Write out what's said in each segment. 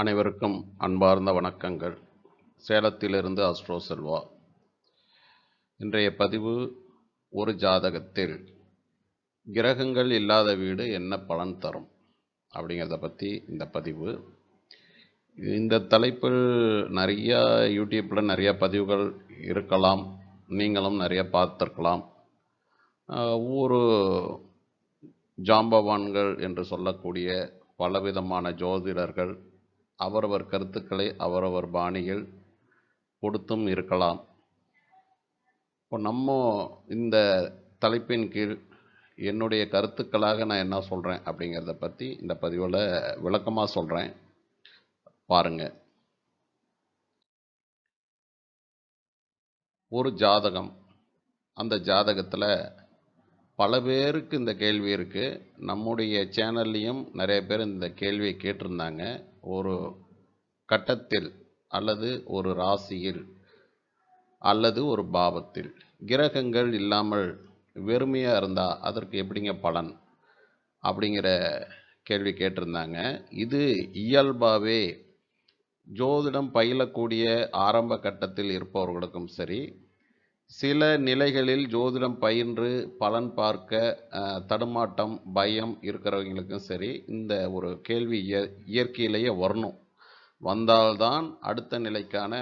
அனைவருக்கும் அன்பார்ந்த வணக்கங்கள். சேலத்திலிருந்து அஸ்ட்ரோ செல்வா. இன்றைய பதிவு ஒரு ஜாதகத்தில் கிரகங்கள் இல்லாத வீடு என்ன பலன் தரும்? அப்படிங்கிறத பற்றி இந்த பதிவு. இந்த தலைப்பில் நிறையா யூடியூப்பில் நிறைய பதிவுகள் இருக்கலாம். நீங்களும் நிறைய பார்த்துருக்கலாம். ஒவ்வொரு ஜாம்பவான்கள் என்று சொல்லக்கூடிய பலவிதமான ஜோதிடர்கள் அவரவர் கருத்துக்களை அவரவர் பாணியில் கொடுத்தும் இருக்கலாம். இப்போ நம்ம இந்த தலைப்பின் கீழ் என்னுடைய கருத்துக்களாக நான் என்ன சொல்கிறேன் அப்படிங்கிறத பற்றி இந்த பதிவில் விளக்கமாக சொல்கிறேன் பாருங்கள் ஒரு ஜாதகம். அந்த ஜாதகத்தில் பல பேருக்கு இந்த கேள்வி இருக்குது நம்முடைய சேனல்லையும் நிறைய பேர் இந்த கேள்வியை கேட்டிருந்தாங்க. ஒரு கட்டத்தில் அல்லது ஒரு ராசியில் அல்லது ஒரு பாவத்தில். கிரகங்கள் இல்லாமல் வெறுமையாக இருந்தால் அதற்கு எப்படிங்க பலன்? அப்படிங்கிற கேள்வி கேட்டிருந்தாங்க. இது இயல்பாகவே ஜோதிடம் பயிலக்கூடிய ஆரம்ப கட்டத்தில் இருப்பவர்களுக்கும் சரி சில நிலைகளில் ஜோதிடம் பயின்று பலன் பார்க்க தடுமாட்டம் பயம் இருக்கிறவங்களுக்கும் சரி இந்த ஒரு கேள்வி இய இயற்கையிலேயே வரணும். வந்தால்தான் அடுத்த நிலைக்கான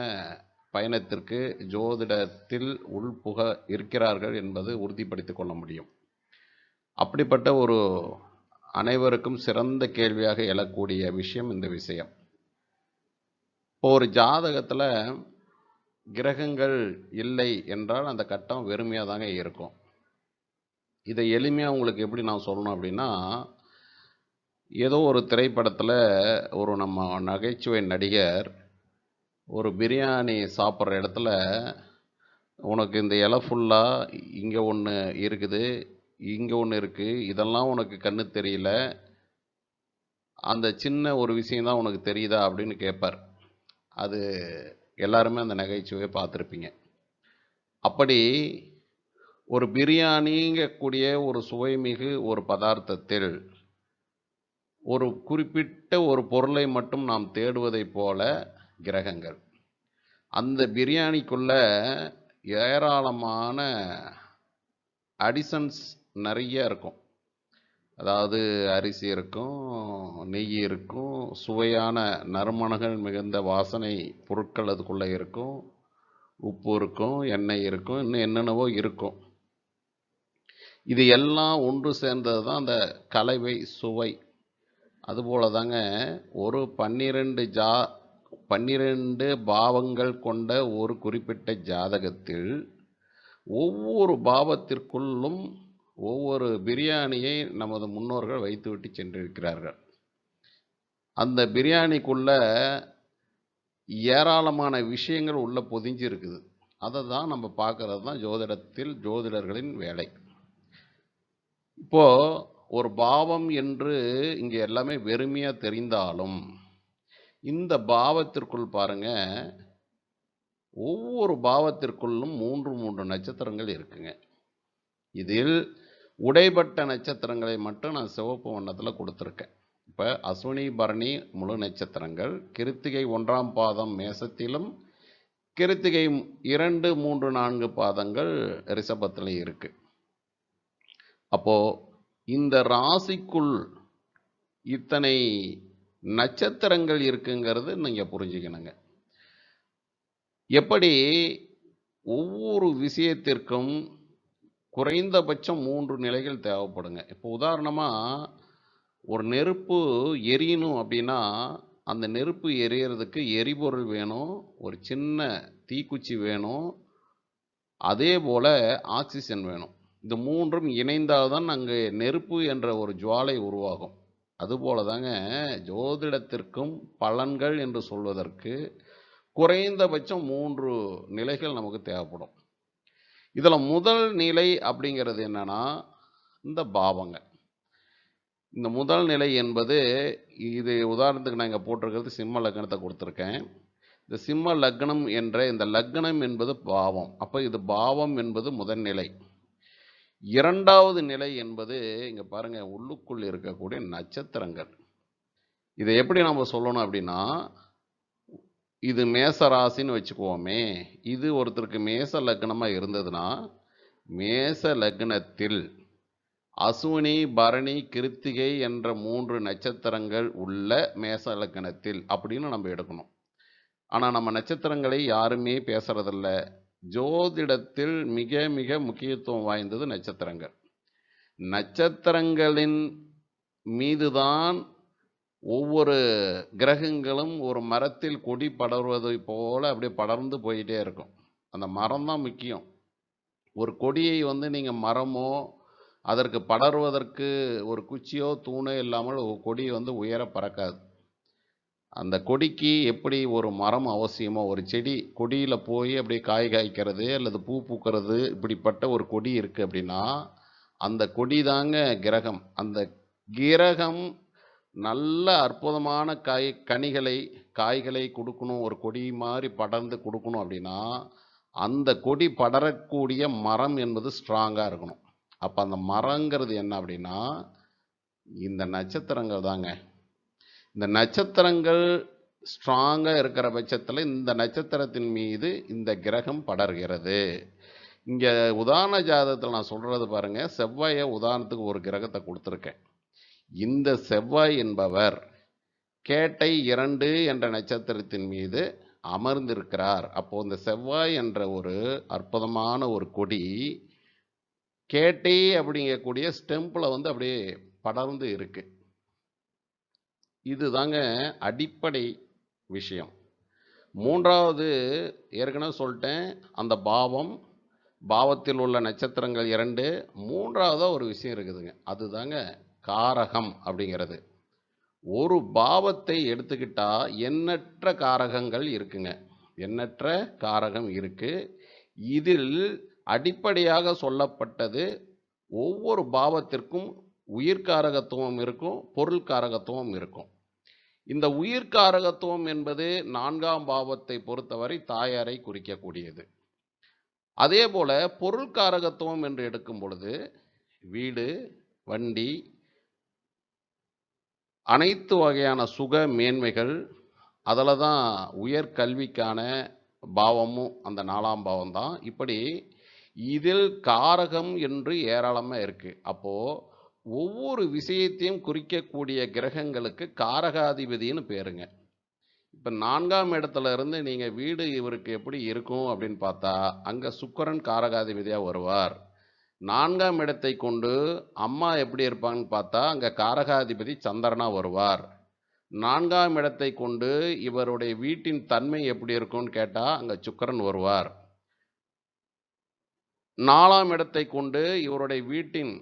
பயணத்திற்கு ஜோதிடத்தில் உள்புக இருக்கிறார்கள் என்பது உறுதிப்படுத்திக் கொள்ள முடியும். அப்படிப்பட்ட ஒரு அனைவருக்கும் சிறந்த கேள்வியாக எழக்கூடிய விஷயம் இந்த விஷயம். இப்போ ஒரு ஜாதகத்தில் கிரகங்கள் இல்லை என்றால் அந்த கட்டம் வெறுமையாக தாங்க இருக்கும். இதை எளிமையாக உங்களுக்கு எப்படி நான் சொல்லணும் அப்படின்னா ஏதோ ஒரு திரைப்படத்தில் ஒரு நம்ம நகைச்சுவை நடிகர் ஒரு பிரியாணி சாப்பிட்ற இடத்துல உனக்கு இந்த இலை ஃபுல்லாக இங்கே ஒன்று இருக்குது இங்கே ஒன்று இருக்குது இதெல்லாம் உனக்கு கண்ணு தெரியல அந்த சின்ன ஒரு விஷயந்தான் உனக்கு தெரியுதா? அப்படின்னு கேட்பார் அது எல்லாருமே அந்த நகைச்சுவையை பார்த்துருப்பீங்க. அப்படி ஒரு பிரியாணிங்கக்கூடிய ஒரு சுவைமிகு ஒரு பதார்த்தத்தில் ஒரு குறிப்பிட்ட ஒரு பொருளை மட்டும் நாம் தேடுவதைப் போல கிரகங்கள். அந்த பிரியாணிக்குள்ள ஏராளமான அடிசன்ஸ் நிறைய இருக்கும். அதாவது அரிசி இருக்கும் நெய் இருக்கும் சுவையான நறுமணங்கள் மிகுந்த வாசனை பொருட்கள் அதுக்குள்ளே இருக்கும். உப்பு இருக்கும் எண்ணெய் இருக்கும் இன்னும் என்னென்னவோ இருக்கும். இது எல்லாம் ஒன்று சேர்ந்தது தான் அந்த கலவை சுவை. அதுபோல தாங்க ஒரு பன்னிரெண்டு ஜா பன்னிரெண்டு பாவங்கள் கொண்ட ஒரு குறிப்பிட்ட ஜாதகத்தில் ஒவ்வொரு பாவத்திற்குள்ளும் ஒவ்வொரு பிரியாணியை நமது முன்னோர்கள் வைத்துவிட்டு சென்றிருக்கிறார்கள். அந்த பிரியாணிக்குள்ளே ஏராளமான விஷயங்கள் உள்ளே பொதிஞ்சு இருக்குது அதை தான் நம்ம பார்க்கறது தான் ஜோதிடத்தில் ஜோதிடர்களின் வேலை. இப்போது ஒரு பாவம் என்று இங்கே எல்லாமே வெறுமையாக தெரிந்தாலும் இந்த பாவத்திற்குள் பாருங்க ஒவ்வொரு பாவத்திற்குள்ளும் மூன்று மூன்று நட்சத்திரங்கள் இருக்குங்க. இதில் உடைபட்ட நட்சத்திரங்களை மட்டும் நான் சிவப்பு வண்ணத்தில் கொடுத்துருக்கேன். இப்போ அஸ்வினி பரணி முழு நட்சத்திரங்கள். கிருத்திகை ஒன்றாம் பாதம் மேசத்திலும் கிருத்திகை இரண்டு மூன்று நான்கு பாதங்கள் ரிஷபத்திலையும் இருக்குது அப்போது இந்த ராசிக்குள் இத்தனை நட்சத்திரங்கள் இருக்குங்கிறது நீங்கள் புரிஞ்சுக்கணுங்க. எப்படி ஒவ்வொரு விஷயத்திற்கும் குறைந்தபட்சம் மூன்று நிலைகள் தேவைப்படுங்க. இப்போ உதாரணமாக ஒரு நெருப்பு எரியணும் அப்படின்னா அந்த நெருப்பு எரியறதுக்கு எரிபொருள் வேணும் ஒரு சின்ன தீக்குச்சி வேணும் அதே போல் ஆக்சிஜன் வேணும். இந்த மூன்றும் இணைந்தால் தான் அங்கே நெருப்பு என்ற ஒரு ஜுவாலை உருவாகும். அதுபோல தாங்க ஜோதிடத்திற்கும் பலன்கள் என்று சொல்வதற்கு குறைந்தபட்சம் மூன்று நிலைகள் நமக்கு தேவைப்படும். இதில் முதல் நிலை அப்படிங்கிறது என்னன்னா இந்த பாவங்கள். இந்த முதல் நிலை என்பது இது உதாரணத்துக்கு நான் இங்கே போட்டிருக்கிறது சிம்ம லக்னத்தை கொடுத்துருக்கேன். இந்த சிம்ம லக்னம் என்ற இந்த லக்னம் என்பது பாவம். அப்போ இது பாவம் என்பது முதல் நிலை. இரண்டாவது நிலை என்பது இங்கே பாருங்கள் உள்ளுக்குள் இருக்கக்கூடிய நட்சத்திரங்கள். இதை எப்படி நம்ம சொல்லணும் அப்படின்னா இது மேச ராசின்னு வச்சுக்குவோமே இது ஒருத்தருக்கு மேச லக்னமாக இருந்ததுன்னா மேச லக்னத்தில் அசுவினி பரணி கிருத்திகை என்ற மூன்று நட்சத்திரங்கள் உள்ள மேச லக்னத்தில் அப்படின்னு நம்ம எடுக்கணும். ஆனால் நம்ம நட்சத்திரங்களை யாருமே பேசுறதில்ல. ஜோதிடத்தில் மிக மிக முக்கியத்துவம் வாய்ந்தது நட்சத்திரங்கள். நட்சத்திரங்களின் மீதுதான் ஒவ்வொரு கிரகங்களும் ஒரு மரத்தில் கொடி படர்வதை போல் அப்படியே படர்ந்து போயிட்டே இருக்கும். அந்த மரம் தான் முக்கியம். ஒரு கொடியை வந்து நீங்கள் மரமோ அதற்கு படர்வதற்கு ஒரு குச்சியோ தூணோ இல்லாமல் ஒரு கொடி வந்து உயர பறக்காது. அந்த கொடிக்கு எப்படி ஒரு மரம் அவசியமோ ஒரு செடி கொடியில் போய் அப்படியே காய் காய்க்கிறது அல்லது பூ பூக்கிறது இப்படிப்பட்ட ஒரு கொடி இருக்குது அப்படின்னா அந்த கொடி தாங்க கிரகம். அந்த கிரகம் நல்ல அற்புதமான காய் கனிகளை காய்களை கொடுக்கணும். ஒரு கொடி மாதிரி படர்ந்து கொடுக்கணும் அப்படின்னா அந்த கொடி படரக்கூடிய மரம் என்பது ஸ்ட்ராங்காக இருக்கணும். அப்போ அந்த மரங்கிறது என்ன அப்படின்னா இந்த நட்சத்திரங்கள் தாங்க. இந்த நட்சத்திரங்கள் ஸ்ட்ராங்காக இருக்கிற பட்சத்தில் இந்த நட்சத்திரத்தின் மீது இந்த கிரகம் படர்கிறது. இங்கே உதாரண ஜாதகத்தில் நான் சொல்கிறது பாருங்கள் செவ்வாயை உதாரணத்துக்கு ஒரு கிரகத்தை கொடுத்துருக்கேன். இந்த செவ்வாய் என்பவர் கேட்டை இரண்டு என்ற நட்சத்திரத்தின் மீது அமர்ந்திருக்கிறார். அப்போ இந்த செவ்வாய் என்ற ஒரு அற்புதமான ஒரு கொடி கேட்டை அப்படிங்கக்கூடிய ஸ்டெம்பில் வந்து அப்படியே படர்ந்து இருக்கு. இதுதாங்க அடிப்படை விஷயம். மூன்றாவது ஏற்கனவே சொல்லிட்டேன் அந்த பாவம் பாவத்தில் உள்ள நட்சத்திரங்கள் இரண்டு. மூன்றாவதாக ஒரு விஷயம் இருக்குதுங்க. அதுதாங்க காரகம் அப்படிங்கிறது. ஒரு பாவத்தை எடுத்துக்கிட்டால் எண்ணற்ற காரகங்கள் இருக்குங்க. எண்ணற்ற காரகம் இருக்குது இதில் அடிப்படையாக சொல்லப்பட்டது ஒவ்வொரு பாவத்திற்கும் உயிர்காரகத்துவம் இருக்கும் பொருள் காரகத்துவம் இருக்கும். இந்த உயிர்காரகத்துவம் என்பது நான்காம் பாவத்தை பொறுத்தவரை தாயாரை குறிக்கக்கூடியது. அதே போல் பொருள்காரகத்துவம் என்று எடுக்கும் பொழுது வீடு வண்டி அனைத்து வகையான சுக மேன்மைகள் அதில் தான் உயர்கல்விக்கான பாவமும் அந்த நாலாம் பாவம் தான் இப்படி இதில் காரகம் என்று ஏராளமாக இருக்குது அப்போது ஒவ்வொரு விஷயத்தையும் குறிக்கக்கூடிய கிரகங்களுக்கு காரகாதிபதின்னு பேருங்க. இப்போ நான்காம் இடத்துல இருந்து நீங்கள் வீடு இவருக்கு எப்படி இருக்கும் அப்படின்னு பார்த்தா அங்கே சுக்கரன் காரகாதிபதியாக வருவார். நான்காம் இடத்தை கொண்டு அம்மா எப்படி இருப்பாங்கன்னு பார்த்தா அங்கே காரகாதிபதி சந்திரனா வருவார். நான்காம் இடத்தை கொண்டு இவருடைய வீட்டின் தன்மை எப்படி இருக்கும்னு கேட்டால் அங்கே சுக்கரன் வருவார். நாலாம் இடத்தை கொண்டு இவருடைய வீட்டின்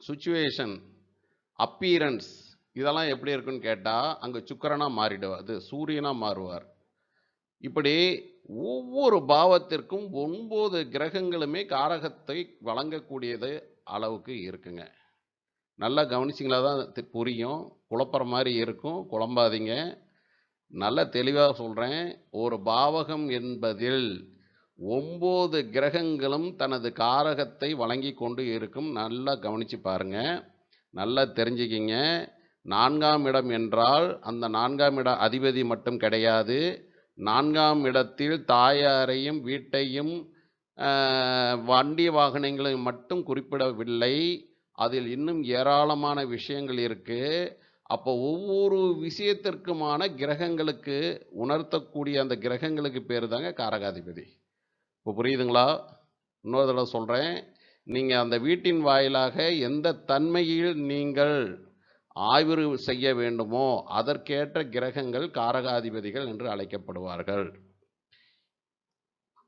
சுச்சுவேஷன் அப்பீரன்ஸ் இதெல்லாம் எப்படி இருக்குன்னு கேட்டால் அங்கே சுக்கரனாக மாறிடுவார். அது சூரியனாக மாறுவார். இப்படி ஒவ்வொரு பாவத்திற்கும் ஒன்பது கிரகங்களுமே காரகத்தை வழங்கக்கூடியது அளவுக்கு இருக்குங்க. நல்லா கவனிச்சிங்களா தான் புரியும். குழப்புற மாதிரி இருக்கும். குழம்பாதீங்க. நல்லா தெளிவாக சொல்கிறேன் ஒரு பாவகம் என்பதில் ஒம்பது கிரகங்களும் தனது காரகத்தை வழங்கி கொண்டு இருக்கும். நல்லா கவனிச்சு பாருங்க. நல்லா தெரிஞ்சுக்கிங்க. நான்காம் இடம் என்றால் அந்த நான்காம் இட அதிபதி மட்டும் கிடையாது. நான்காம் இடத்தில் தாயாரையும் வீட்டையும் வண்டி வாகனங்களையும் மட்டும் குறிப்பிடவில்லை. அதில் இன்னும் ஏராளமான விஷயங்கள் இருக்குது அப்போ ஒவ்வொரு விஷயத்திற்குமான கிரகங்களுக்கு உணர்த்தக்கூடிய அந்த கிரகங்களுக்கு பேர் தாங்க காரகாதிபதி. இப்போ புரியுதுங்களா? இன்னொரு தடவை சொல்கிறேன் நீங்கள் அந்த வீட்டின் வாயிலாக எந்த தன்மையில் நீங்கள் ஆய்வு செய்ய வேண்டுமோ அதற்கேற்ற கிரகங்கள் காரகாதிபதிகள் என்று அழைக்கப்படுவார்கள்.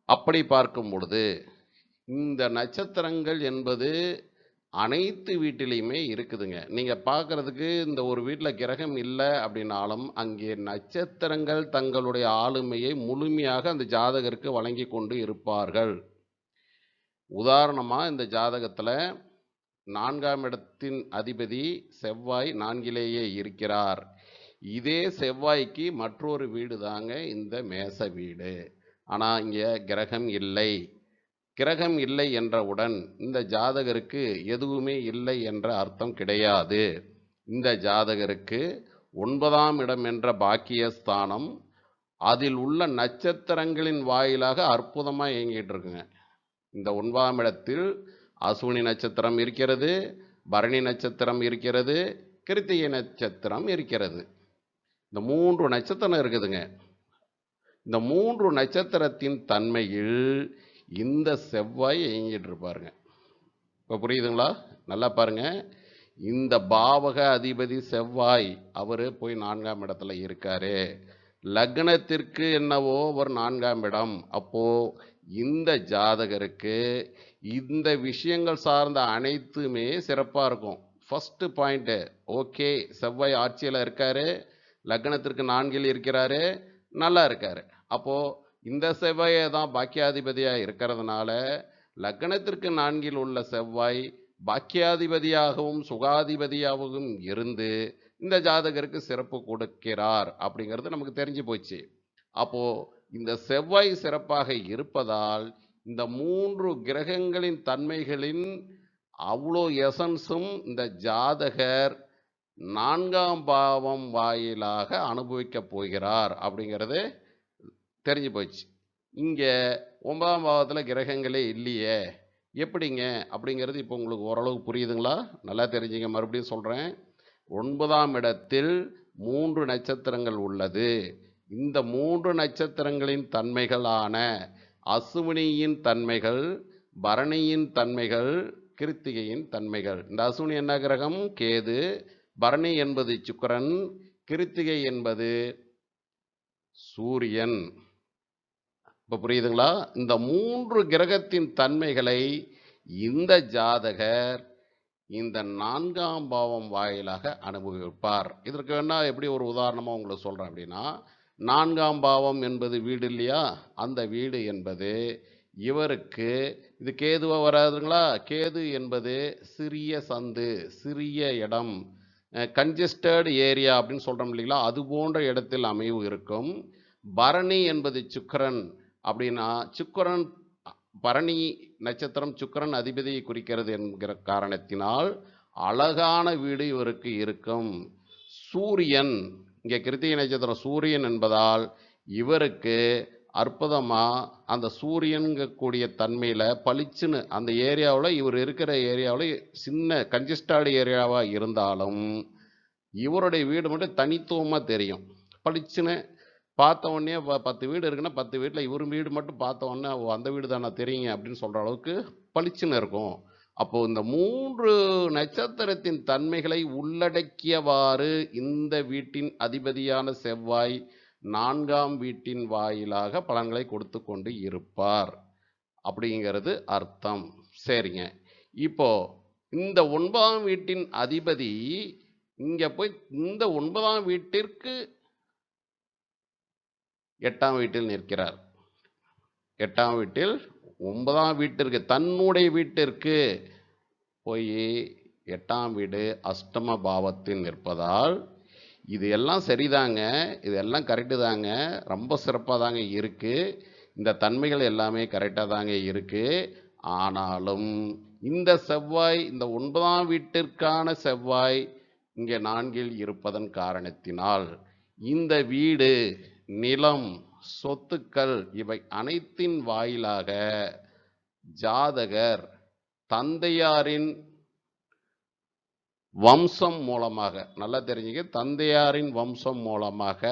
அப்படி பார்க்கும் பொழுது இந்த நட்சத்திரங்கள் என்பது அனைத்து வீட்டிலையுமே இருக்குதுங்க. நீங்கள் பார்க்குறதுக்கு இந்த ஒரு வீட்டில் கிரகம் இல்லை அப்படின்னாலும் அங்கே நட்சத்திரங்கள் தங்களுடைய ஆளுமையை முழுமையாக அந்த ஜாதகருக்கு வழங்கி கொண்டு இருப்பார்கள். உதாரணமாக இந்த ஜாதகத்தில் நான்காம் இடத்தின் அதிபதி செவ்வாய் நான்கிலேயே இருக்கிறார். இதே செவ்வாய்க்கு மற்றொரு வீடு தாங்க இந்த மேச வீடு. ஆனால் இங்கே கிரகம் இல்லை. கிரகம் இல்லை என்றவுடன் இந்த ஜாதகருக்கு எதுவுமே இல்லை என்ற அர்த்தம் கிடையாது. இந்த ஜாதகருக்கு ஒன்பதாம் இடம் என்ற பாக்கியஸ்தானம் அதில் உள்ள நட்சத்திரங்களின் வாயிலாக அற்புதமாக இயங்கிட்டு இருக்குங்க. இந்த ஒன்பதாம் இடத்தில் அசூனி நட்சத்திரம் இருக்கிறது பரணி நட்சத்திரம் இருக்கிறது கிருத்திகை நட்சத்திரம் இருக்கிறது. இந்த மூன்று நட்சத்திரம் இருக்குதுங்க. இந்த மூன்று நட்சத்திரத்தின் தன்மையில் இந்த செவ்வாய் இயங்கிட்டு இருப்பாருங்க. இப்போ புரியுதுங்களா? நல்லா பாருங்க. இந்த பாவக அதிபதி செவ்வாய் அவர் போய் நான்காம் இடத்துல இருக்காரு. லக்னத்திற்கு என்னவோ ஒரு நான்காம் இடம். அப்போது இந்த ஜாதகருக்கு இந்த விஷயங்கள் சார்ந்த அனைத்துமே சிறப்பாக இருக்கும். ஃபஸ்ட்டு பாயிண்ட்டு ஓகே செவ்வாய் ஆட்சியில் இருக்காரு லக்னத்திற்கு நான்கில் இருக்கிறாரு நல்லா இருக்கார். அப்போது இந்த செவ்வாயை தான் பாக்கியாதிபதியாக இருக்கிறதுனால லக்னத்திற்கு நான்கில் உள்ள செவ்வாய் பாக்கியாதிபதியாகவும் சுகாதிபதியாகவும் இருந்து இந்த ஜாதகருக்கு சிறப்பு கொடுக்கிறார் அப்படிங்கிறது நமக்கு தெரிஞ்சு போச்சு. அப்போது இந்த செவ்வாய் சிறப்பாக இருப்பதால் இந்த மூன்று கிரகங்களின் தன்மைகளின் அவ்வளோ எசன்ஸும் இந்த ஜாதகர் நான்காம் பாவம் வாயிலாக அனுபவிக்கப் போகிறார் அப்படிங்கிறது தெரிஞ்சு போச்சு. இங்கே ஒன்பதாம் பாவத்தில் கிரகங்களே இல்லையே. எப்படிங்க? அப்படிங்கிறது இப்போ உங்களுக்கு ஓரளவு புரியுதுங்களா? நல்லா தெரிஞ்சுங்க. மறுபடியும் சொல்கிறேன் ஒன்பதாம் இடத்தில் மூன்று நட்சத்திரங்கள் உள்ளது. இந்த மூன்று நட்சத்திரங்களின் தன்மைகளான அசுவினியின் தன்மைகள் பரணியின் தன்மைகள் கிருத்திகையின் தன்மைகள். இந்த அசுவினி என்ன கிரகம்? கேது. பரணி என்பது சுக்கிரன் கிருத்திகை என்பது சூரியன். இப்போ புரியுதுங்களா? இந்த மூன்று கிரகத்தின் தன்மைகளை இந்த ஜாதகர் இந்த நான்காம் பாவம் வாயிலாக அனுபவிப்பார். இதற்கு வேணால் எப்படி ஒரு உதாரணமாக உங்களுக்கு சொல்கிறேன் அப்படின்னா நான்காம் பாவம் என்பது வீடு இல்லையா? அந்த வீடு என்பது இவருக்கு இது கேதுவாக வராதுங்களா? கேது என்பது சிறிய சந்து சிறிய இடம் கன்ஜெஸ்டட் ஏரியா அப்படின்னு சொல்கிறோம் இல்லைங்களா? அது போன்ற இடத்தில் அமைவு இருக்கும். பரணி என்பது சுக்கரன் அப்படின்னா சுக்கரன் பரணி நட்சத்திரம் சுக்கரன் அதிபதியை குறிக்கிறது என்கிற காரணத்தினால் அழகான வீடு இவருக்கு இருக்கும். சூரியன் இங்கே கிருத்திகை நட்சத்திரம் சூரியன் என்பதால் இவருக்கு அற்புதமாக அந்த சூரியன்கக்கூடிய தன்மையில் பளிச்சுன்னு அந்த ஏரியாவில் இவர் இருக்கிற ஏரியாவில் சின்ன கன்ஜஸ்டாடு ஏரியாவாக இருந்தாலும் இவருடைய வீடு மட்டும் தனித்துவமாக தெரியும். பளிச்சுன்னு பார்த்த உடனே ப- பத்து வீடு இருக்குன்னா பத்து வீட்டில் இவர் வீடு மட்டும் பார்த்த உடனே அந்த வீடு தானே தெரியுங்க அப்படின்னு சொல்கிற அளவுக்கு பளிச்சுன்னு இருக்கும். அப்போ இந்த மூன்று நட்சத்திரத்தின் தன்மைகளை உள்ளடக்கியவாறு இந்த வீட்டின் அதிபதியான செவ்வாய் நான்காம் வீட்டின் வாயிலாக பலன்களை கொடுத்து கொண்டு இருப்பார். அப்படிங்கிறது அர்த்தம். சரிங்க. இப்போ இந்த ஒன்பதாம் வீட்டின் அதிபதி இங்கே போய் இந்த ஒன்பதாம் வீட்டிற்கு எட்டாம் வீட்டில் நிற்கிறார். எட்டாம் வீட்டில் ஒன்பதாம் வீட்டிற்கு தன்னுடைய வீட்டிற்கு போய் எட்டாம் வீடு அஷ்டம பாவத்தில் நிற்பதால் இது எல்லாம் சரிதாங்க இது எல்லாம் கரெக்டு தாங்க ரொம்ப சிறப்பாக தாங்க இருக்குது இந்த தன்மைகள் எல்லாமே கரெக்டாக தாங்க இருக்குது ஆனாலும் இந்த செவ்வாய் இந்த ஒன்பதாம் வீட்டிற்கான செவ்வாய் இங்கே நான்கில் இருப்பதன் காரணத்தினால் இந்த வீடு நிலம் சொத்துக்கள் இவை அனைத்தின் வாயிலாக ஜாதகர் தந்தையாரின் வம்சம் மூலமாக நல்லா தெரிஞ்சுக்க தந்தையாரின் வம்சம் மூலமாக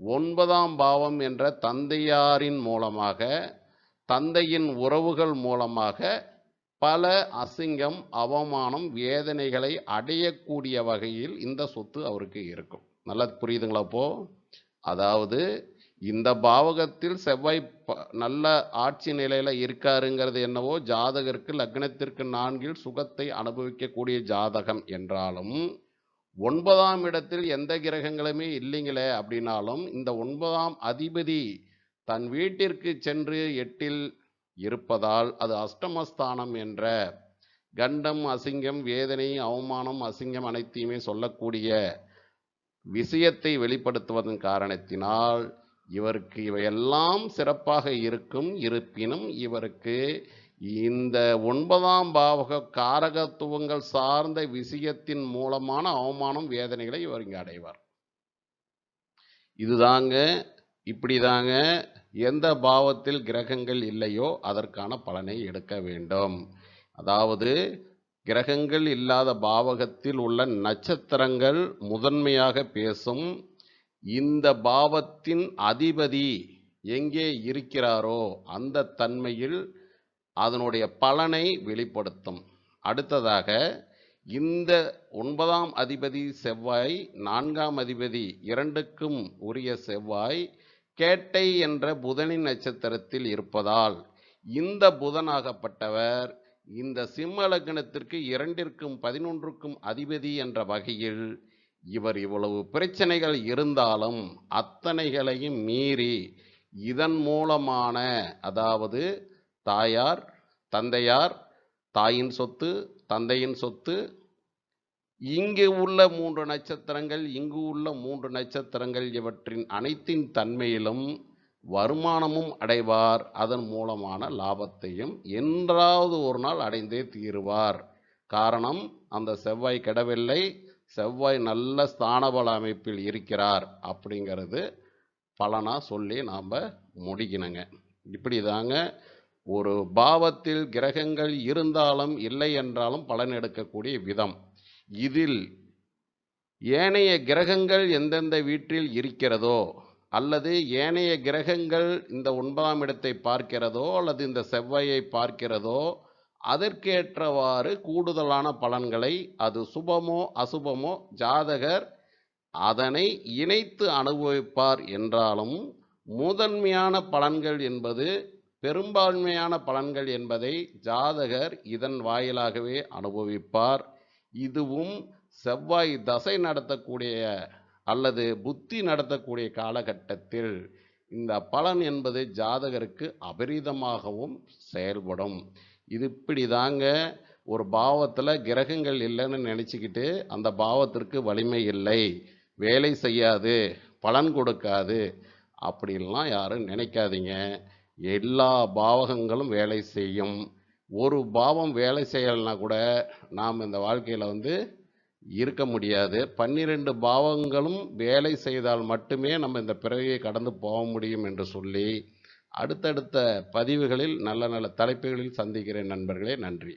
ஒன்பதாம் பாவம் என்ற தந்தையாரின் மூலமாக தந்தையின் உறவுகள் மூலமாக பல அசிங்கம் அவமானம் வேதனைகளை அடையக்கூடிய வகையில் இந்த சொத்து அவருக்கு இருக்கும். நல்லா புரியுதுங்களா அப்போ? அதாவது இந்த பாவகத்தில் செவ்வாய் நல்ல ஆட்சி நிலையில் இருக்காருங்கிறது என்னவோ ஜாதகருக்கு லக்னத்திற்கு நான்கில் சுகத்தை அனுபவிக்கக்கூடிய ஜாதகம் என்றாலும் ஒன்பதாம் இடத்தில் எந்த கிரகங்களுமே இல்லைங்களே அப்படின்னாலும் இந்த ஒன்பதாம் அதிபதி தன் வீட்டிற்கு சென்று எட்டில் இருப்பதால் அது அஷ்டமஸ்தானம் என்ற கண்டம் அசிங்கம் வேதனை அவமானம் அசிங்கம் அனைத்தையுமே சொல்லக்கூடிய விஷயத்தை வெளிப்படுத்துவதன் காரணத்தினால் இவருக்கு இவையெல்லாம் சிறப்பாக இருக்கும். இருப்பினும் இவருக்கு இந்த ஒன்பதாம் பாவக காரகத்துவங்கள் சார்ந்த விஷயத்தின் மூலமான அவமானம் வேதனைகளை இவர் இங்கே அடைவார். இதுதாங்க இப்படிதாங்க எந்த பாவத்தில் கிரகங்கள் இல்லையோ அதற்கான பலனை எடுக்க வேண்டும். அதாவது கிரகங்கள் இல்லாத பாவகத்தில் உள்ள நட்சத்திரங்கள் முதன்மையாக பேசும் இந்த பாவத்தின் அதிபதி எங்கே இருக்கிறாரோ அந்த தன்மையில் அதனுடைய பலனை வெளிப்படுத்தும். அடுத்ததாக இந்த ஒன்பதாம் அதிபதி செவ்வாய் நான்காம் அதிபதி இரண்டுக்கும் உரிய செவ்வாய் கேட்டை என்ற புதனின் நட்சத்திரத்தில் இருப்பதால் இந்த புதனாகப்பட்டவர் இந்த சிம்ம லக்னத்திற்கு இரண்டிற்கும் பதினொன்றுக்கும் அதிபதி என்ற வகையில் இவர் இவ்வளவு பிரச்சனைகள் இருந்தாலும் அத்தனைகளையும் மீறி இதன் மூலமான அதாவது தாயார் தந்தையார் தாயின் சொத்து தந்தையின் சொத்து இங்கு உள்ள மூன்று நட்சத்திரங்கள் இங்கு உள்ள மூன்று நட்சத்திரங்கள் இவற்றின் அனைத்தின் தன்மையிலும் வருமானமும் அடைவார். அதன் மூலமான லாபத்தையும் என்றாவது ஒரு நாள் அடைந்தே தீருவார். காரணம் அந்த செவ்வாய் கெடவில்லை. செவ்வாய் நல்ல ஸ்தானபல அமைப்பில் இருக்கிறார் அப்படிங்கிறது பலனாக சொல்லி நாம் முடிக்கணுங்க. இப்படி தாங்க ஒரு பாவத்தில் கிரகங்கள் இருந்தாலும் இல்லை என்றாலும் பலன் எடுக்கக்கூடிய விதம். இதில் ஏனைய கிரகங்கள் எந்தெந்த வீட்டில் இருக்கிறதோ அல்லது ஏனைய கிரகங்கள் இந்த ஒன்பதாம் இடத்தை பார்க்கிறதோ அல்லது இந்த செவ்வாயை பார்க்கிறதோ அதற்கேற்றவாறு கூடுதலான பலன்களை அது சுபமோ அசுபமோ ஜாதகர் அதனை இணைத்து அனுபவிப்பார் என்றாலும் முதன்மையான பலன்கள் என்பது பெரும்பான்மையான பலன்கள் என்பதை ஜாதகர் இதன் வாயிலாகவே அனுபவிப்பார். இதுவும் செவ்வாய் தசை நடத்தக்கூடிய அல்லது புத்தி நடத்தக்கூடிய காலகட்டத்தில் இந்த பலன் என்பது ஜாதகருக்கு அபரிதமாகவும் செயல்படும். இது இப்படி தாங்க ஒரு பாவத்தில் கிரகங்கள் இல்லைன்னு நினச்சிக்கிட்டு அந்த பாவத்திற்கு வலிமை இல்லை. வேலை செய்யாது பலன் கொடுக்காது அப்படின்லாம் யாரும் நினைக்காதீங்க. எல்லா பாவகங்களும் வேலை செய்யும். ஒரு பாவம் வேலை செய்யலைன்னா கூட நாம் இந்த வாழ்க்கையில் வந்து இருக்க முடியாது. பன்னிரெண்டு பாவங்களும் வேலை செய்தால் மட்டுமே நம்ம இந்த பிறவியை கடந்து போக முடியும் என்று சொல்லி அடுத்தடுத்த பதிவுகளில் நல்ல நல்ல தலைப்புகளில் சந்திக்கிறேன் நண்பர்களே நன்றி.